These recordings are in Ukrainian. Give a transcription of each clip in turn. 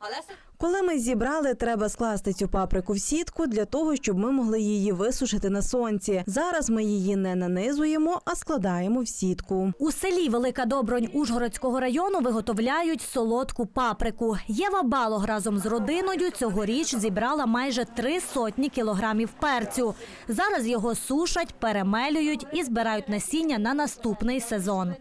好了 Коли ми зібрали, треба скласти цю паприку в сітку для того, щоб ми могли її висушити на сонці. Зараз ми її не нанизуємо, а складаємо в сітку. У селі Велика Добронь Ужгородського району виготовляють солодку паприку. Єва Балог разом з родиною цьогоріч зібрала майже три сотні кілограмів перцю. Зараз його сушать, перемелюють і збирають насіння на наступний сезон.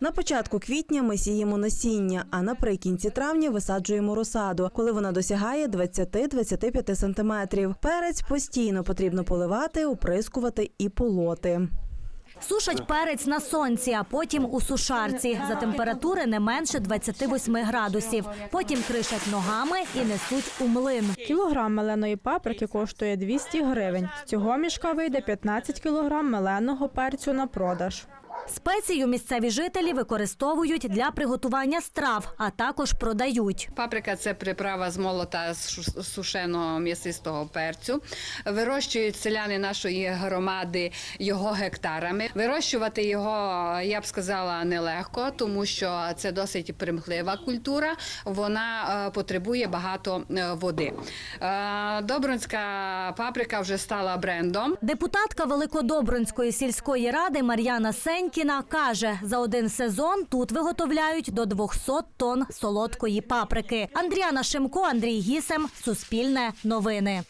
На початку квітня ми сіємо насіння, а наприкінці травня висаджуємо розсаду, коли вона досягає 20-25 сантиметрів. Перець постійно потрібно поливати, оприскувати і полоти. Сушать перець на сонці, а потім у сушарці за температури не менше 28 градусів. Потім кришать ногами і несуть у млин. Кілограм меленої паприки коштує 200 гривень. З цього мішка вийде 15 кілограм меленого перцю на продаж. Спецію місцеві жителі використовують для приготування страв, а також продають. Паприка це приправа з молота з сушеного м'ясистого перцю. Вирощують селяни нашої громади його гектарами. Вирощувати його, я б сказала, нелегко, тому що це досить примхлива культура. Вона е, потребує багато е, води. Е, Добринська паприка вже стала брендом. Депутатка Великодобринської сільської ради Мар'яна Сенькіна каже, за один сезон тут виготовляють до 200 тонн солодкої паприки. Андріана Шимко, Андрій Гісем, Суспільне новини.